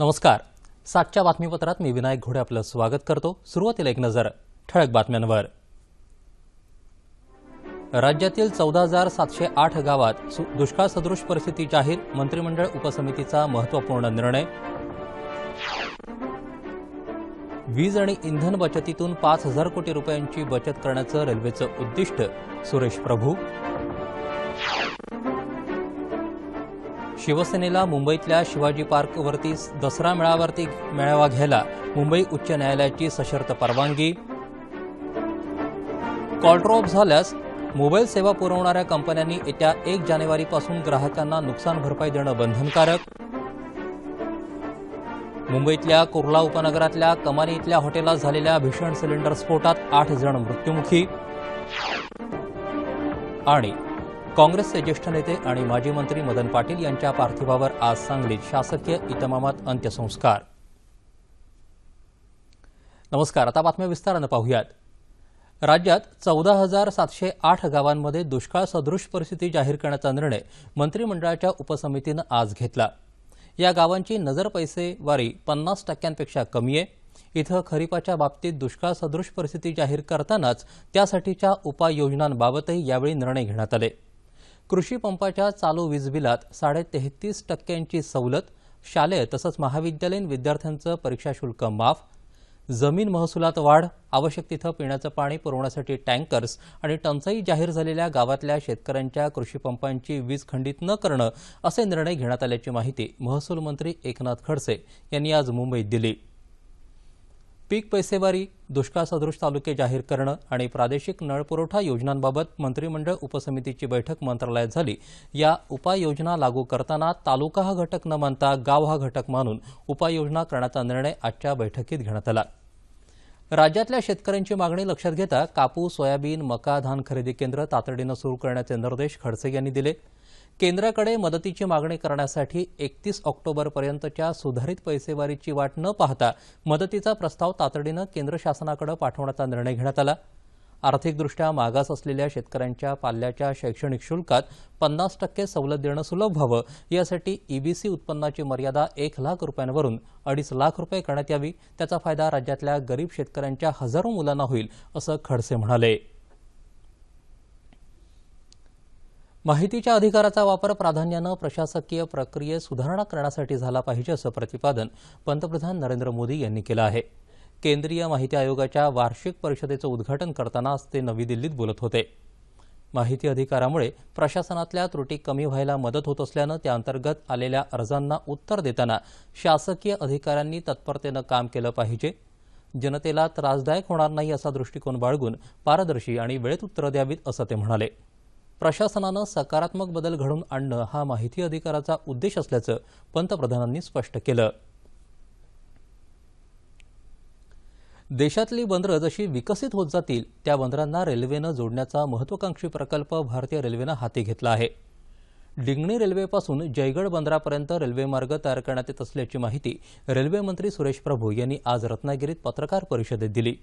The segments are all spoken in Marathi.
नमस्कार. सातच्या बातमीपत्रात मी विनायक घोडे आपलं स्वागत करतो. सुरुवातीला एक नजर ठळक बातम्यांवर. राज्यातील चौदा हजार सातशे आठ गावात सु- दुष्काळ सदृश परिस्थिती जाहीर मंत्रिमंडळ उपसमितीचा महत्त्वपूर्ण निर्णय. वीज आणि इंधन बचतीतून पाच हजार कोटी रुपयांची बचत करण्याचं रेल्वेचं उद्दिष्ट सुरेश प्रभू. शिवसेनेला मुंबईतल्या शिवाजी पार्कवरती दसरा मेळावरती मेळावा घ्यायला मुंबई उच्च न्यायालयाची सशर्त परवानगी. कॉलड्रॉप झाल्यास मोबाईल सेवा पुरवणाऱ्या कंपन्यांनी येत्या एक जानेवारीपासून ग्राहकांना नुकसान भरपाई देणं बंधनकारक. मुंबईतल्या कुर्ला उपनगरातल्या कमानी इथल्या हॉटेलात झालेल्या भीषण सिलेंडर स्फोटात आठ जण मृत्युमुखी. आणि काँग्रेसचे ज्येष्ठ नेते आणि माजी मंत्री मदन पाटील यांच्या पार्थिवावर आज सांगलीत शासकीय इतमामात अंत्यसंस्कार. नमस्कार आता बातम्या विस्तारानं पाहूयात. राज्यात चौदा हजार सातशे आठ गावांमध्ये दुष्काळ सदृश परिस्थिती जाहीर करण्याचा निर्णय मंत्रिमंडळाच्या उपसमितीनं आज घेतला. या गावांची नजर पैसेवारी पन्नास टक्क्यांपेक्षा कमी आहे. इथं खरीपाच्या बाबतीत दुष्काळ सदृश परिस्थिती जाहीर करतानाच त्यासाठीच्या उपाययोजनांबाबतही यावेळी निर्णय घेण्यात आले. कृषी पंपाच्या चालू वीज बिलात साडे तेहतीस टक्क्यांची सवलत शालेय तसंच महाविद्यालयीन विद्यार्थ्यांचं परीक्षा शुल्क माफ जमीन महसुलात वाढ आवश्यक तिथं पिण्याचं पाणी पुरवण्यासाठी टँकर्स आणि टंचाई जाहीर झालेल्या गावातल्या शेतकऱ्यांच्या कृषीपंपांची वीज खंडित न करणं असे निर्णय घेण्यात आल्याची माहिती महसूल मंत्री एकनाथ खडसे यांनी आज मुंबईत दिली. पीक पैसेवारी दुष्काळ सदृश तालुके जाहीर करणं आणि प्रादेशिक नळपुरवठा योजनांबाबत मंत्रिमंडळ उपसमितीची बैठक मंत्रालयात झाली. या उपाययोजना लागू करताना तालुका हा घटक न मानता गाव हा घटक मानून उपाययोजना करण्याचा निर्णय आजच्या बैठकीत घेण्यात आला. राज्यातल्या शेतकऱ्यांची मागणी लक्षात घेता कापूस सोयाबीन मका धान खरेदी केंद्र तातडीनं सुरू करण्याचे निर्देश खडसे यांनी दिले. केंद्राकडे मदतीची मागणी करण्यासाठी एकतीस ऑक्टोबरपर्यंतच्या सुधारित पैसेवारीची वाट न पाहता मदतीचा प्रस्ताव तातडीनं केंद्र शासनाकडे पाठवण्याचा निर्णय घेण्यात आला. आर्थिकदृष्ट्या मागास असलेल्या शेतकऱ्यांच्या पाल्याच्या शैक्षणिक शुल्कात पन्नास टक्के सवलत देणं सुलभ व्हावं यासाठी ईबीसी उत्पन्नाची मर्यादा एक लाख रुपयांवरून अडीच लाख रुपये करण्यात यावी. त्याचा फायदा राज्यातल्या गरीब शेतकऱ्यांच्या हजारो मुलांना होईल असं खडसे म्हणाले. माहितीच्या अधिकाराचा वापर प्राधान्यानं प्रशासकीय प्रक्रियेत सुधारणा करण्यासाठी झाला पाहिजे असं प्रतिपादन पंतप्रधान नरेंद्र मोदी यांनी केलं आहे. केंद्रीय माहिती आयोगाच्या वार्षिक परिषदेचं उद्घाटन करताना आज ते नवी दिल्लीत बोलत होते. माहिती अधिकारामुळे प्रशासनातल्या त्रुटी कमी व्हायला मदत होत असल्यानं त्याअंतर्गत आलेल्या अर्जांना उत्तर देताना शासकीय अधिकाऱ्यांनी तत्परतेनं काम केलं पाहिजे. जनतेला त्रासदायक होणार नाही असा दृष्टिकोन बाळगून पारदर्शी आणि वेळेत उत्तरं द्यावीत असं ते म्हणाले. प्रशासनानं सकारात्मक बदल घडवून आणणं हा माहिती अधिकाराचा उद्देश असल्याचं पंतप्रधानांनी स्पष्ट केलं. देशातली बंदरं जशी विकसित होत जातील त्या बंदरांना रेल्वेनं जोडण्याचा महत्वाकांक्षी प्रकल्प भारतीय रेल्वेनं हाती घेतला आहे. डिंगणी रेल्वेपासून जयगड बंदरापर्यंत रेल्वेमार्ग तयार करण्यात येत असल्याची माहिती रेल्वेमंत्री सुरेश प्रभू यांनी आज रत्नागिरीत पत्रकार परिषदेत दिली.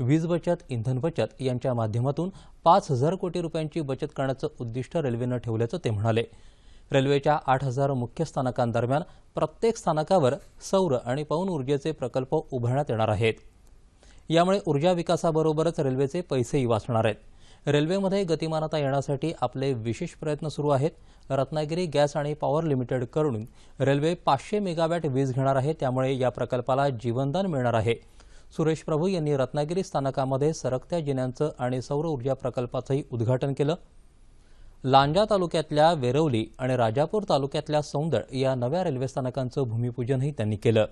वीज बचत इंधन बचत यांच्या माध्यमातून पाच हजार कोटी रुपयांची बचत करण्याचं उद्दिष्ट रेल्वेनं ठेवल्याचं ते म्हणाले. रेल्वेच्या आठ हजार मुख्य स्थानकांदरम्यान प्रत्येक स्थानकावर सौर आणि पवन ऊर्जेचे प्रकल्प उभारण्यात येणार आहेत. यामुळे ऊर्जा विकासाबरोबरच रेल्वेचे पैसेही वाचणार आहेत. रेल्वेमध्ये गतिमानता येण्यासाठी आपले विशेष प्रयत्न सुरू आहेत. रत्नागिरी गॅस आणि पॉवर लिमिटेडकडून रेल्वे पाचशे मेगावॅट वीज घेणार आहे. त्यामुळे या प्रकल्पाला जीवनदान मिळणार आहे. सुरेश प्रभू यांनी रत्नागिरी स्थानकामध्ये सरकत्या जिन्यांचं आणि सौर ऊर्जा प्रकल्पाचंही उद्घाटन केलं. लांजा तालुक्यातल्या वेरवली आणि राजापूर तालुक्यातल्या सौंदळ या नव्या रेल्वे स्थानकांचं भूमिपूजनही त्यांनी केलं.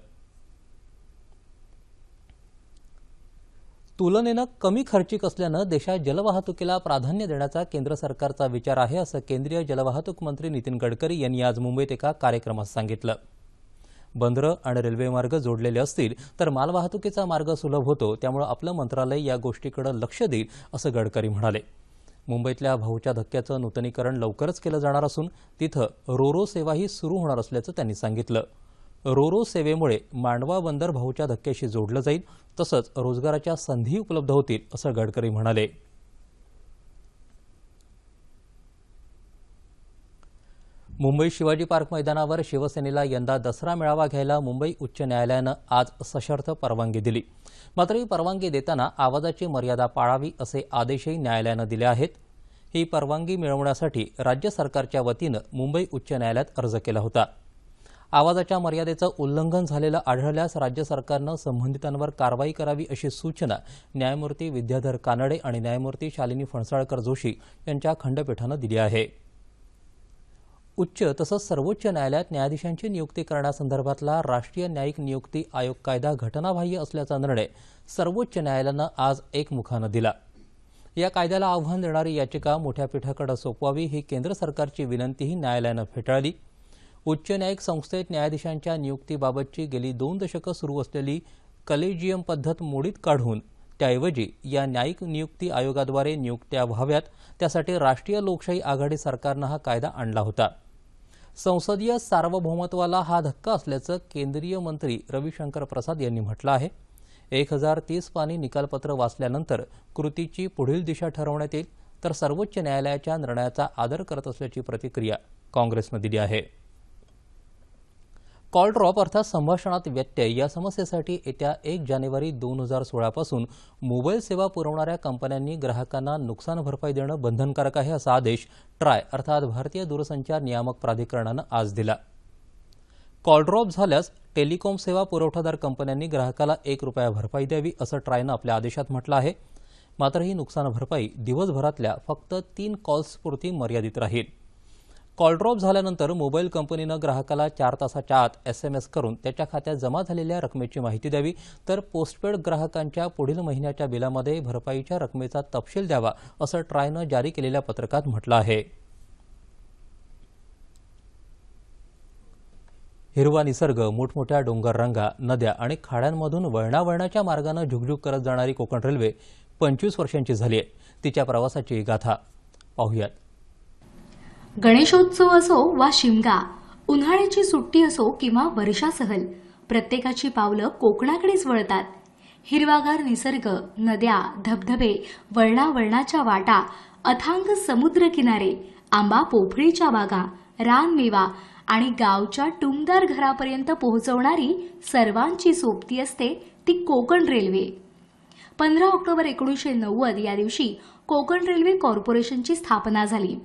तुलनेनं कमी खर्चिक असल्यानं देशात जलवाहतुकीला प्राधान्य देण्याचा केंद्र सरकारचा विचार आहे असं केंद्रीय जलवाहतूक मंत्री नितीन गडकरी यांनी आज मुंबईत एका कार्यक्रमात सांगितलं. बंदरं आणि रेल्वेमार्ग जोडलेले असतील तर मालवाहतुकीचा मार्ग सुलभ होतो त्यामुळे आपलं मंत्रालय या गोष्टीकडे लक्ष देईल असं गडकरी म्हणाले. मुंबईतल्या भाऊच्या धक्क्याचं नूतनीकरण लवकरच केलं जाणार असून तिथं रोरो सेवाही सुरू होणार असल्याचं त्यांनी सांगितलं. रोरो सेवेमुळे मांडवा बंदर भाऊच्या धक्क्याशी जोडलं जाईल तसंच रोजगाराच्या संधी उपलब्ध होतील असं गडकरी म्हणाले. मुंबई शिवाजी पार्क मैदानावर शिवसेनेला यंदा दसरा मेळावा घ्यायला मुंबई उच्च न्यायालयानं आज सशर्त परवानगी दिली. मात्र ही परवानगी देताना आवाजाची मर्यादा पाळावी असे आदेशही न्यायालयानं दिले आहेत. ही परवानगी मिळवण्यासाठी राज्य सरकारच्या वतीनं मुंबई उच्च न्यायालयात अर्ज केला होता. आवाजाच्या मर्यादेचं उल्लंघन झालेलं आढळल्यास राज्य सरकारनं संबंधितांवर कारवाई करावी अशी सूचना न्यायमूर्ती विद्याधर कानडे आणि न्यायमूर्ती शालिनी फणसाळकर जोशी यांच्या खंडपीठानं दिली आहे. उच्च तसंच सर्वोच्च न्यायालयात न्यायाधीशांची नियुक्ती करण्यासंदर्भातला राष्ट्रीय न्यायिक नियुक्ती आयोग कायदा घटनाबाह्य असल्याचा निर्णय सर्वोच्च न्यायालयानं आज एकमुखानं दिला. या कायद्याला आव्हान देणारी याचिका मोठ्या पीठाकडे सोपवावी ही केंद्र सरकारची विनंतीही न्यायालयानं फेटाळली. उच्च न्यायिक संस्थेत न्यायाधीशांच्या नियुक्तीबाबतची गेली दोन दशकं सुरू असलेली कलेजियम पद्धत मोडीत काढून त्याऐवजी या न्यायिक नियुक्ती आयोगाद्वारे नियुक्त्या व्हाव्यात त्यासाठी राष्ट्रीय लोकशाही आघाडी सरकारनं हा कायदा आणला होता. संसदीय सार्वभौमत्वाला हा धक्का असल्याचं केंद्रीय मंत्री रविशंकर प्रसाद यांनी म्हटलं आहे. एक हजार तीस पाणी निकालपत्र वाचल्यानंतर कृतीची पुढील दिशा ठरवण्यात येईल तर सर्वोच्च न्यायालयाच्या निर्णयाचा आदर करत असल्याची प्रतिक्रिया काँग्रेसनं दिली आहे. कॉल ड्रॉप अर्थात संभाषणात व्यत्यय या समस्येसाठी येत्या एक जानेवारी दोन हजार सोळापासून मोबाईल सेवा पुरवणाऱ्या कंपन्यांनी ग्राहकांना नुकसान भरपाई देणं बंधनकारक आहे असा आदेश ट्राय अर्थात भारतीय दूरसंचार नियामक प्राधिकरणानं आज दिला. कॉल ड्रॉप झाल्यास टेलिकॉम सेवा पुरवठादार कंपन्यांनी ग्राहकाला एक रुपया भरपाई द्यावी असं ट्रायनं आपल्या आदेशात म्हटलं आहे. मात्र ही नुकसान भरपाई दिवसभरातल्या फक्त तीन कॉल्सपुरती मर्यादित राहील. कॉल ड्रॉप झाल्यानंतर मोबाईल कंपनीनं ग्राहकाला चार तासाच्या आत एस एम एस करून त्याच्या खात्यात जमा झालेल्या रकमेची माहिती द्यावी तर पोस्टपेड ग्राहकांच्या पुढील महिन्याच्या बिलामध्ये भरपाईच्या रकमेचा तपशील द्यावा असं ट्रायनं जारी केलेल्या पत्रकात म्हटलं आहे. हिरवा निसर्ग मोठमोठ्या डोंगररांगा नद्या आणि खाड्यांमधून वळणावळणाच्या मार्गानं झुकझुक करत जाणारी कोकण रेल्वे पंचवीस वर्षांची झाली आहे. तिच्या प्रवासाची गाथा पाहूयात. गणेशोत्सव असो वा शिमगा उन्हाळ्याची सुट्टी असो किंवा वर्षा सहल प्रत्येकाची पावलं कोकणाकडेच वळतात. हिरवागार निसर्ग नद्या धबधबे वळणावळणाच्या वाटा अथांग समुद्र किनारे आंबा पोफळीच्या बागा रानमेवा आणि गावच्या टुमदार घरापर्यंत पोहोचवणारी सर्वांची सोबती असते ती कोकण रेल्वे. पंधरा ऑक्टोबर एकोणीसशे नव्वद या दिवशी कोकण रेल्वे कॉर्पोरेशनची स्थापना झाली.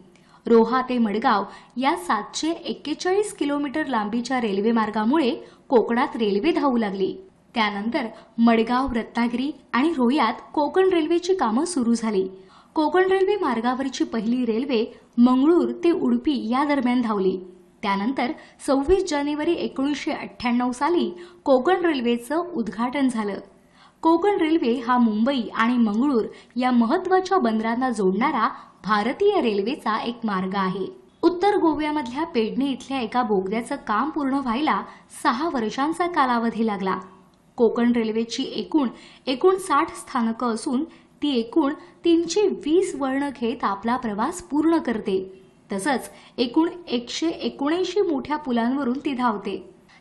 रोहा ते मडगाव या सातशे एक्केचाळीस किलोमीटर लांबीच्या रेल्वे मार्गामुळे कोकणात रेल्वे धावू लागली. त्यानंतर मडगाव रत्नागिरी आणि रोह्यात कोकण रेल्वेची कामं सुरू झाली. कोकण रेल्वे मार्गावरची पहिली रेल्वे मंगळूर ते उडपी या दरम्यान धावली. त्यानंतर सव्वीस जानेवारी एकोणीसशे अठ्ठ्याण्णव साली कोकण रेल्वेचं उद्घाटन झालं. कोकण रेल्वे हा मुंबई आणि मंगळूर या महत्त्वाच्या बंदरांना जोडणारा भारतीय रेल्वेचा एक मार्ग आहे. उत्तर गोव्यामधल्या पेडणे इथल्या एका बोगद्याचं काम पूर्ण व्हायला सहा वर्षांचा कालावधी लागला. कोकण रेल्वेची एकूण एकूण साठ स्थानकं असून ती एकूण तीनशे वीस वर्ण घेत आपला प्रवास पूर्ण करते. तसंच एकूण एकशे एकोणऐंशी मोठ्या पुलांवरून ती धावते.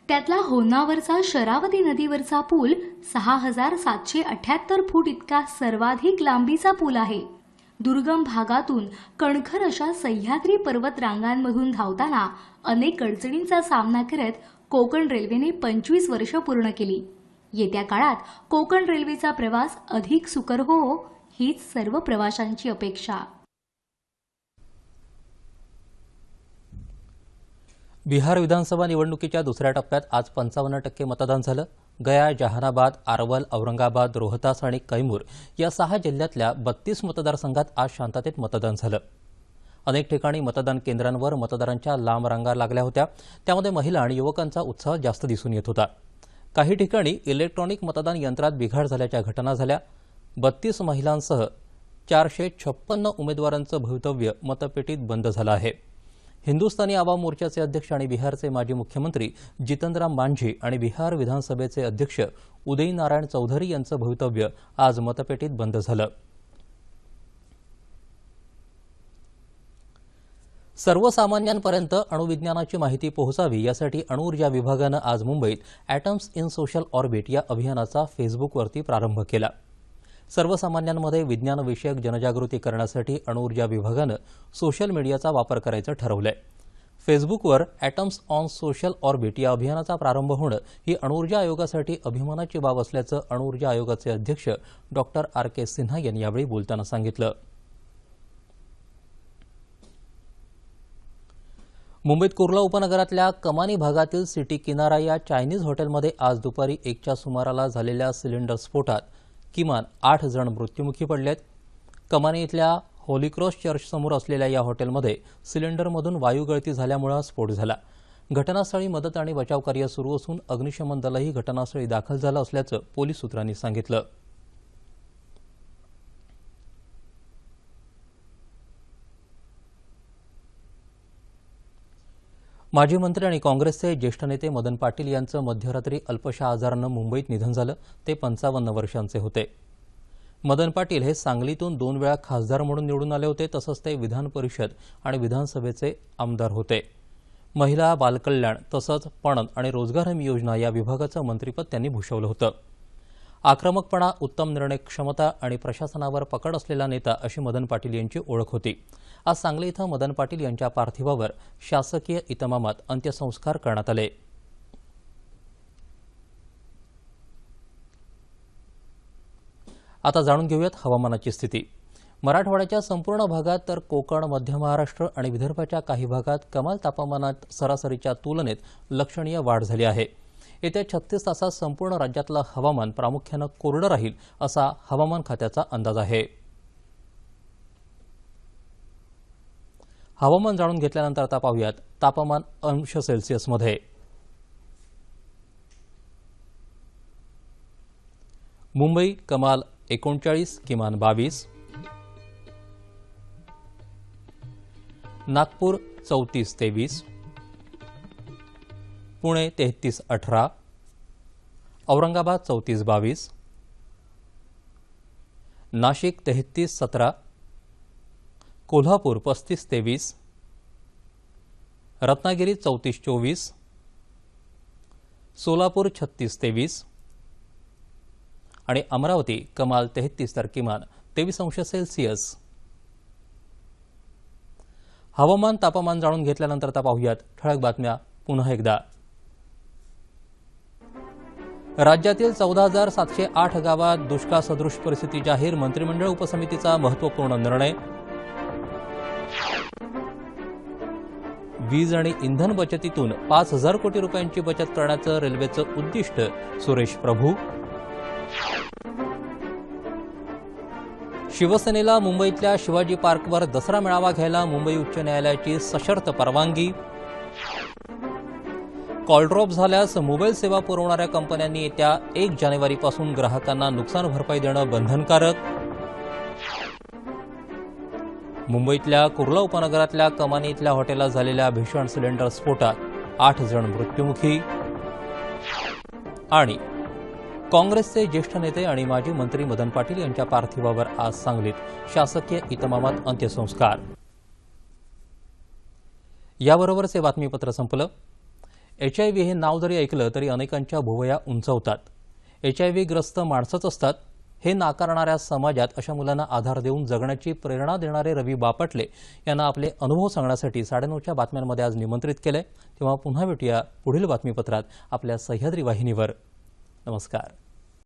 त्यातला होनावरचा शरावती नदीवरचा पूल सहा हजार सातशे अठ्याहत्तर फूट इतका सर्वाधिक लांबीचा पूल आहे. दुर्गम भागातून कणखर अशा सह्याद्री पर्वत रांगांमधून धावताना अनेक अडचणींचा सामना करत कोकण रेल्वेने पंचवीस वर्ष पूर्ण केली. येत्या काळात कोकण रेल्वेचा प्रवास अधिक सुकर हो हीच सर्व प्रवाशांची अपेक्षा. बिहार विधानसभा निवडणुकीच्या दुसऱ्या टप्प्यात आज पंचावन्न टक्के मतदान झालं. गया जहानाबाद आरवल औरंगाबाद रोहतास आणि कैमूर या सहा जिल्ह्यातल्या बत्तीस मतदारसंघात आज शांततेत मतदान झालं. अनेक ठिकाणी मतदान केंद्रांवर मतदारांच्या लांब रांगा लागल्या होत्या. त्यामध्ये महिला आणि युवकांचा उत्साह जास्त दिसून येत होता. काही ठिकाणी इलेक्ट्रॉनिक मतदान यंत्रात बिघाड झाल्याच्या घटना झाल्या. बत्तीस महिलांसह चारशे छप्पन्न उमेदवारांचं भवितव्य मतपेटीत बंद झालं आहे. हिंदुस्थानी आवाम मोर्चाचे अध्यक्ष आणि बिहारचे माजी मुख्यमंत्री जितनराम मांझी आणि बिहार विधानसभेचे अध्यक्ष उदय नारायण चौधरी यांचं भवितव्य आज मतपेटीत बंद झालं. सर्वसामान्यांपर्यंत अणुविज्ञानाची माहिती पोहोचावी यासाठी अणुऊर्जा विभागानं आज मुंबईत ॲटम्स इन सोशल ऑर्बिट या अभियानाचा फेसबुकवरती प्रारंभ केला. सर्वसामान्यांमध्ये विज्ञानविषयक जनजागृती करण्यासाठी अणुऊर्जा विभागानं सोशल मीडियाचा वापर करायचं ठरवलंय. फेसबुकवर ॲटम्स ऑन सोशल ऑर्बिट या अभियानाचा प्रारंभ होणं ही अणुऊर्जा आयोगासाठी अभिमानाची बाब असल्याचं अणुऊर्जा आयोगाचे अध्यक्ष डॉक्टर आर. के. सिन्हा यांनी यावेळी बोलताना सांगितलं. मुंबईत कुर्ला उपनगरातल्या कमानी भागातील सिटी किनारा या चायनीज हॉटेलमध्ये आज दुपारी एकच्या सुमाराला झालेल्या सिलेंडर स्फोटात किमान आठ जण मृत्युमुखी पडलेत. कमानी इथल्या होलीक्रॉस चर्चसमोर असलेल्या या हॉटेलमध्ये सिलेंडरमधून वायू गळती झाल्यामुळे स्फोट झाला. घटनास्थळी मदत आणि बचावकार्य सुरू असून अग्निशमन दलही घटनास्थळी दाखल झालं असल्याचं पोलीस सूत्रांनी सांगितलं. माजी मंत्री आणि काँग्रेसचे ज्येष्ठ नेते मदन पाटील यांचं मध्यरात्री अल्पशा आजारानं मुंबईत निधन झालं ते पंचावन्न वर्षांचे होते. मदन पाटील हे सांगलीतून दोन वेळा खासदार म्हणून निवडून आले होते तसंच ते विधान परिषद आणि विधानसभेचे आमदार होते. महिला बालकल्याण तसंच पणन आणि रोजगार हमी योजना या विभागाचं मंत्रिपद त्यांनी भूषवलं होतं. आक्रमकपणा उत्तम निर्णय क्षमता आणि प्रशासनावर पकड असलेला नेता अशी मदन पाटील यांची ओळख होती. आज सांगली इथं मदन पाटील यांच्या पार्थिवावर शासकीय इतमामात अंत्यसंस्कार करण्यात आले. आता जाणून घेऊयात हवामानाची स्थिती. मराठवाड्याच्या संपूर्ण भागात तर कोकण मध्य महाराष्ट्र आणि विदर्भाच्या काही भागात कमाल तापमानात सरासरीच्या तुलनेत लक्षणीय वाढ झाली आहे. येत्या छत्तीस तासात संपूर्ण राज्यातलं हवामान प्रामुख्यानं कोरडं राहील असा हवामान खात्याचा अंदाज आहे. हवामान जाणून घेतल्यानंतर आता पाहूयात तापमान अंश सेल्सिअसमध्ये. मुंबई कमाल एकोणचाळीस किमान बावीस. नागपूर चौतीस तेवीस. पुणे तेहतीस अठरा. औरंगाबाद चौतीस बावीस. नाशिक तेहतीस सतरा. कोल्हापूर पस्तीस तेवीस रत्नागिरी चौतीस चोवीस सोलापूर छत्तीस तेवीस आणि अमरावती कमाल तेहतीस तर किमान तेवीस अंश सेल्सिअस. हवामान तापमान जाणून घेतल्यानंतर आता पाहूयात ठळक बातम्या पुन्हा एकदा. राज्यातील चौदा हजार सातशे आठ गावात दुष्काळ सदृश परिस्थिती जाहीर मंत्रिमंडळ उपसमितीचा महत्त्वपूर्ण निर्णय वीज आणि इंधन बचतीतून पाच हजार कोटी रुपयांची बचत करण्याचं रेल्वेचं उद्दिष्ट सुरेश प्रभू. शिवसेनेला मुंबईतल्या शिवाजी पार्कवर दसरा मेळावा घ्यायला मुंबई उच्च न्यायालयाची सशर्त परवानगी. कॉलड्रॉप झाल्यास मोबाईल सेवा पुरवणाऱ्या कंपन्यांनी येत्या एक जानेवारीपासून ग्राहकांना नुकसान भरपाई देणं बंधनकारक. मुंबईतल्या कुर्ला उपनगरातल्या कमानी इथल्या हॉटेलात झालेल्या भीषण सिलेंडर स्फोटात आठ जण मृत्युमुखी आणि काँग्रेसचे ज्येष्ठ नेते आणि माजी मंत्री मदन पाटील यांच्या पार्थिवावर आज सांगलीत शासकीय इतमामात अंत्यसंस्कार. याबरोबरच हे बातमीपत्र संपलं. एच आय व्ही हे नाव जरी ऐकलं तरी अनेकांच्या भुवया उंचावतात. एच आय व्ही ग्रस्त माणसंच असतात. हे नाकारणाऱ्या समाजात अशा मुलांना आधार देऊन जगण्याची प्रेरणा देणारे रवी बापटले यांना आपले अनुभव सांगण्यासाठी साडेनऊच्या बातम्यांमध्ये आज निमंत्रित केलंय. तेव्हा पुन्हा भेटूया पुढील बातमीपत्रात आपल्या सह्याद्री वाहिनीवर. नमस्कार.